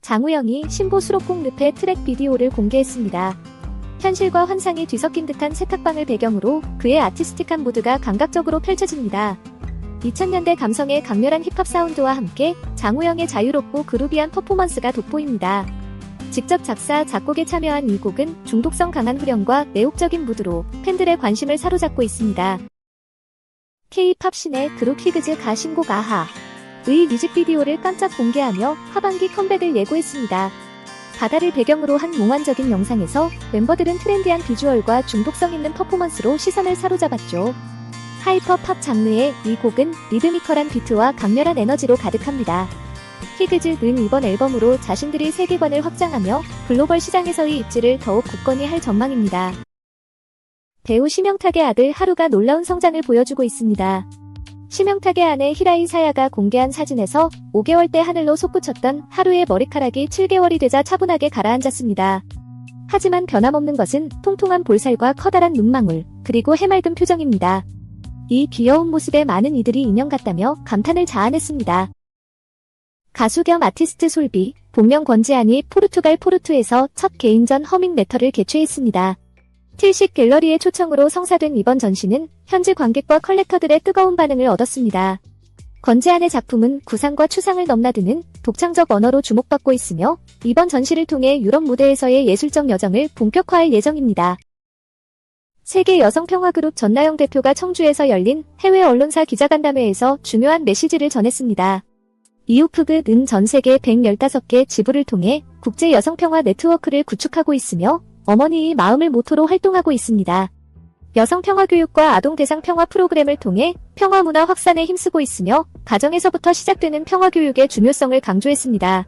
장우영이 신보 수록곡 늪의 트랙 비디오를 공개했습니다. 현실과 환상이 뒤섞인 듯한 세탁방을 배경으로 그의 아티스틱한 무드가 감각적으로 펼쳐집니다. 2000년대 감성의 강렬한 힙합 사운드와 함께 장우영의 자유롭고 그루비한 퍼포먼스가 돋보입니다. 직접 작사, 작곡에 참여한 이 곡은 중독성 강한 후렴과 매혹적인 무드로 팬들의 관심을 사로잡고 있습니다. K-팝 신의 그룹 히그즈가 신곡 아하 의 뮤직비디오를 깜짝 공개하며 하반기 컴백을 예고했습니다. 바다를 배경으로 한 몽환적인 영상에서 멤버들은 트렌디한 비주얼과 중독성 있는 퍼포먼스로 시선을 사로잡았죠. 하이퍼 팝 장르의 이 곡은 리드미컬한 비트와 강렬한 에너지로 가득합니다. 히그즈는 이번 앨범으로 자신들이 세계관을 확장하며 글로벌 시장에서의 입지를 더욱 굳건히 할 전망입니다. 배우 심영탁의 아들 하루가 놀라운 성장을 보여주고 있습니다. 심영탁의 아내 히라이 사야가 공개한 사진에서 5개월 때 하늘로 솟구쳤던 하루의 머리카락이 7개월이 되자 차분하게 가라앉았습니다. 하지만 변함없는 것은 통통한 볼살과 커다란 눈망울, 그리고 해맑은 표정입니다. 이 귀여운 모습에 많은 이들이 인형 같다며 감탄을 자아냈습니다. 가수 겸 아티스트 솔비, 본명 권지한이 포르투갈 포르투에서 첫 개인전 허밍 레터를 개최했습니다. 틸식 갤러리의 초청으로 성사된 이번 전시는 현지 관객과 컬렉터들의 뜨거운 반응을 얻었습니다. 권재한의 작품은 구상과 추상을 넘나드는 독창적 언어로 주목받고 있으며 이번 전시를 통해 유럽 무대에서의 예술적 여정을 본격화할 예정입니다. 세계 여성평화그룹 전나영 대표가 청주에서 열린 해외 언론사 기자간담회에서 중요한 메시지를 전했습니다. 이우프그는 전 세계 115개 지부를 통해 국제 여성평화 네트워크를 구축하고 있으며 어머니의 마음을 모토로 활동하고 있습니다. 여성 평화 교육과 아동 대상 평화 프로그램을 통해 평화 문화 확산에 힘쓰고 있으며 가정에서부터 시작되는 평화 교육의 중요성을 강조했습니다.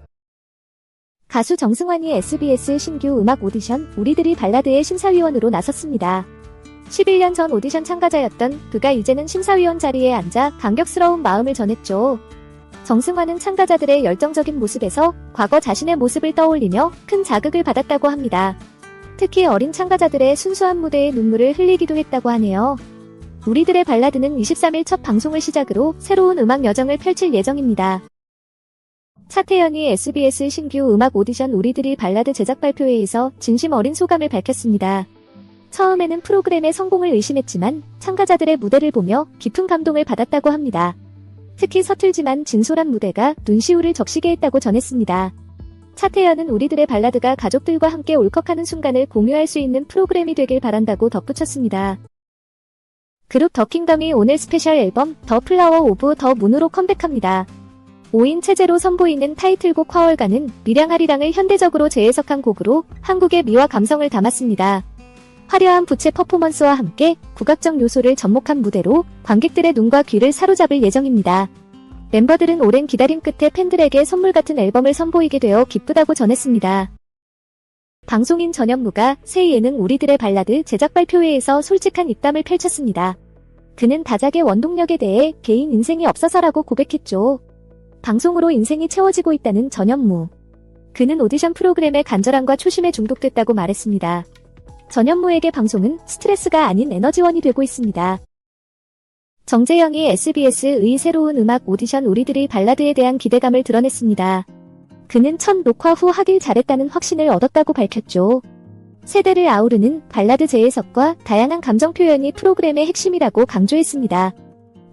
가수 정승환이 SBS 신규 음악 오디션 우리들이 발라드의 심사위원으로 나섰습니다. 11년 전 오디션 참가자였던 그가 이제는 심사위원 자리에 앉아 감격스러운 마음을 전했죠. 정승환은 참가자들의 열정적인 모습에서 과거 자신의 모습을 떠올리며 큰 자극을 받았다고 합니다. 특히 어린 참가자들의 순수한 무대에 눈물을 흘리기도 했다고 하네요. 우리들의 발라드는 23일 첫 방송을 시작으로 새로운 음악 여정을 펼칠 예정입니다. 차태현이 SBS 신규 음악 오디션 우리들이 발라드 제작 발표회에서 진심 어린 소감을 밝혔습니다. 처음에는 프로그램의 성공을 의심했지만 참가자들의 무대를 보며 깊은 감동을 받았다고 합니다. 특히 서툴지만 진솔한 무대가 눈시울을 적시게 했다고 전했습니다. 차태현은 우리들의 발라드가 가족들과 함께 울컥하는 순간을 공유할 수 있는 프로그램이 되길 바란다고 덧붙였습니다. 그룹 더킹덤이 오늘 스페셜 앨범 더 플라워 오브 더 문으로 컴백합니다. 5인 체제로 선보이는 타이틀곡 화월가는 미량아리랑을 현대적으로 재해석한 곡으로 한국의 미와 감성을 담았습니다. 화려한 부채 퍼포먼스와 함께 국악적 요소를 접목한 무대로 관객들의 눈과 귀를 사로잡을 예정입니다. 멤버들은 오랜 기다림 끝에 팬들에게 선물 같은 앨범을 선보이게 되어 기쁘다고 전했습니다. 방송인 전현무가 새 예능 우리들의 발라드 제작 발표회에서 솔직한 입담을 펼쳤습니다. 그는 다작의 원동력에 대해 개인 인생이 없어서라고 고백했죠. 방송으로 인생이 채워지고 있다는 전현무. 그는 오디션 프로그램의 간절함과 초심에 중독됐다고 말했습니다. 전현무에게 방송은 스트레스가 아닌 에너지원이 되고 있습니다. 정재영이 SBS의 새로운 음악 오디션 우리들의 발라드에 대한 기대감을 드러냈습니다. 그는 첫 녹화 후 하길 잘했다는 확신을 얻었다고 밝혔죠. 세대를 아우르는 발라드 재해석과 다양한 감정 표현이 프로그램의 핵심이라고 강조했습니다.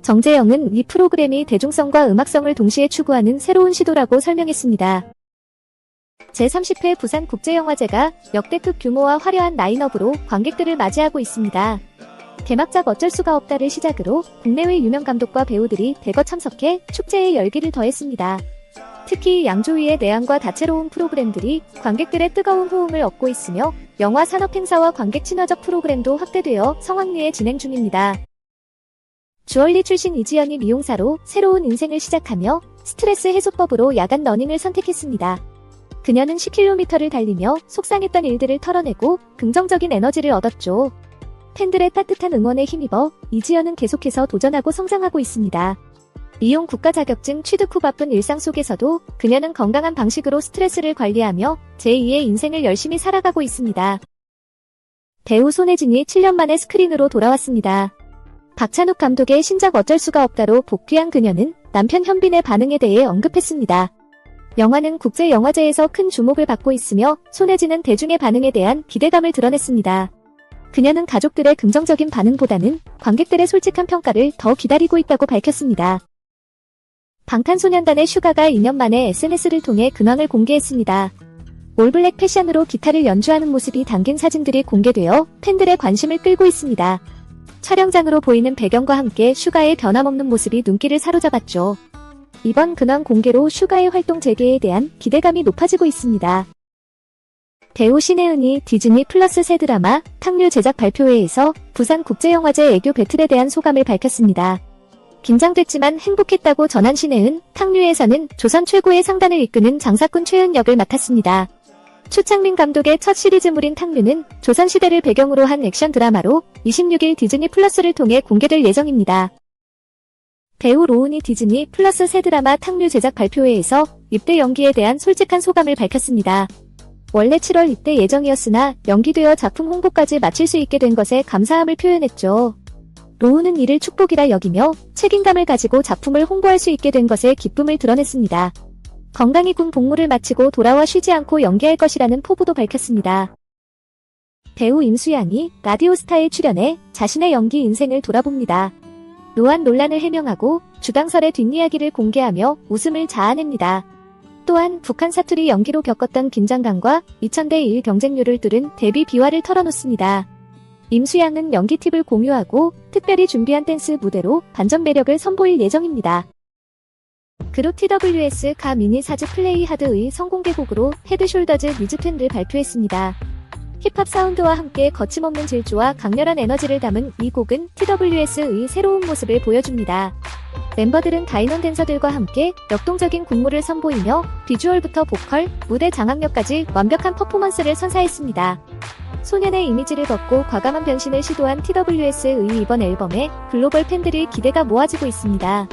정재영은 이 프로그램이 대중성과 음악성을 동시에 추구하는 새로운 시도라고 설명했습니다. 제30회 부산국제영화제가 역대급 규모와 화려한 라인업으로 관객들을 맞이하고 있습니다. 개막작 어쩔 수가 없다를 시작으로 국내외 유명 감독과 배우들이 대거 참석해 축제의 열기를 더했습니다. 특히 양조위의 내한과 다채로운 프로그램들이 관객들의 뜨거운 호응을 얻고 있으며 영화 산업 행사와 관객 친화적 프로그램도 확대되어 성황리에 진행 중입니다. 주얼리 출신 이지연이 미용사로 새로운 인생을 시작하며 스트레스 해소법으로 야간 러닝을 선택했습니다. 그녀는 10km를 달리며 속상했던 일들을 털어내고 긍정적인 에너지를 얻었죠. 팬들의 따뜻한 응원에 힘입어 이지연은 계속해서 도전하고 성장하고 있습니다. 미용 국가 자격증 취득 후 바쁜 일상 속에서도 그녀는 건강한 방식으로 스트레스를 관리하며 제2의 인생을 열심히 살아가고 있습니다. 배우 손혜진이 7년 만에 스크린으로 돌아왔습니다. 박찬욱 감독의 신작 어쩔 수가 없다로 복귀한 그녀는 남편 현빈의 반응에 대해 언급했습니다. 영화는 국제영화제에서 큰 주목을 받고 있으며 손혜진은 대중의 반응에 대한 기대감을 드러냈습니다. 그녀는 가족들의 긍정적인 반응보다는 관객들의 솔직한 평가를 더 기다리고 있다고 밝혔습니다. 방탄소년단의 슈가가 2년 만에 SNS를 통해 근황을 공개했습니다. 올블랙 패션으로 기타를 연주하는 모습이 담긴 사진들이 공개되어 팬들의 관심을 끌고 있습니다. 촬영장으로 보이는 배경과 함께 슈가의 변함없는 모습이 눈길을 사로잡았죠. 이번 근황 공개로 슈가의 활동 재개에 대한 기대감이 높아지고 있습니다. 배우 신혜은이 디즈니 플러스 새 드라마 탕류 제작 발표회에서 부산 국제영화제 애교 배틀에 대한 소감을 밝혔습니다. 긴장됐지만 행복했다고 전한 신혜은, 탕류에서는 조선 최고의 상단을 이끄는 장사꾼 최은 역을 맡았습니다. 추창민 감독의 첫 시리즈물인 탕류는 조선시대를 배경으로 한 액션 드라마로 26일 디즈니 플러스를 통해 공개될 예정입니다. 배우 로운이 디즈니 플러스 새 드라마 탕류 제작 발표회에서 입대 연기에 대한 솔직한 소감을 밝혔습니다. 원래 7월 입대 예정이었으나 연기되어 작품 홍보까지 마칠 수 있게 된 것에 감사함을 표현했죠. 로운은 이를 축복이라 여기며 책임감을 가지고 작품을 홍보할 수 있게 된 것에 기쁨을 드러냈습니다. 건강히 군 복무를 마치고 돌아와 쉬지 않고 연기할 것이라는 포부도 밝혔습니다. 배우 임수양이 라디오스타에 출연해 자신의 연기 인생을 돌아봅니다. 노안 논란을 해명하고 주당설의 뒷이야기를 공개하며 웃음을 자아냅니다. 또한 북한 사투리 연기로 겪었던 긴장감과 2000대 1 경쟁률을 뚫은 데뷔 비화를 털어놓습니다. 임수양은 연기 팁을 공유하고 특별히 준비한 댄스 무대로 반전 매력을 선보일 예정입니다. 그룹 TWS 가 미니 사즈 플레이 하드의 성공개곡으로 헤드숄더즈 뮤즈팬을 발표했습니다. 힙합 사운드와 함께 거침없는 질주와 강렬한 에너지를 담은 이 곡은 TWS의 새로운 모습을 보여줍니다. 멤버들은 다이넌 댄서들과 함께 역동적인 군무를 선보이며 비주얼부터 보컬, 무대 장악력까지 완벽한 퍼포먼스를 선사했습니다. 소년의 이미지를 벗고 과감한 변신을 시도한 TWS의 이번 앨범에 글로벌 팬들의 기대가 모아지고 있습니다.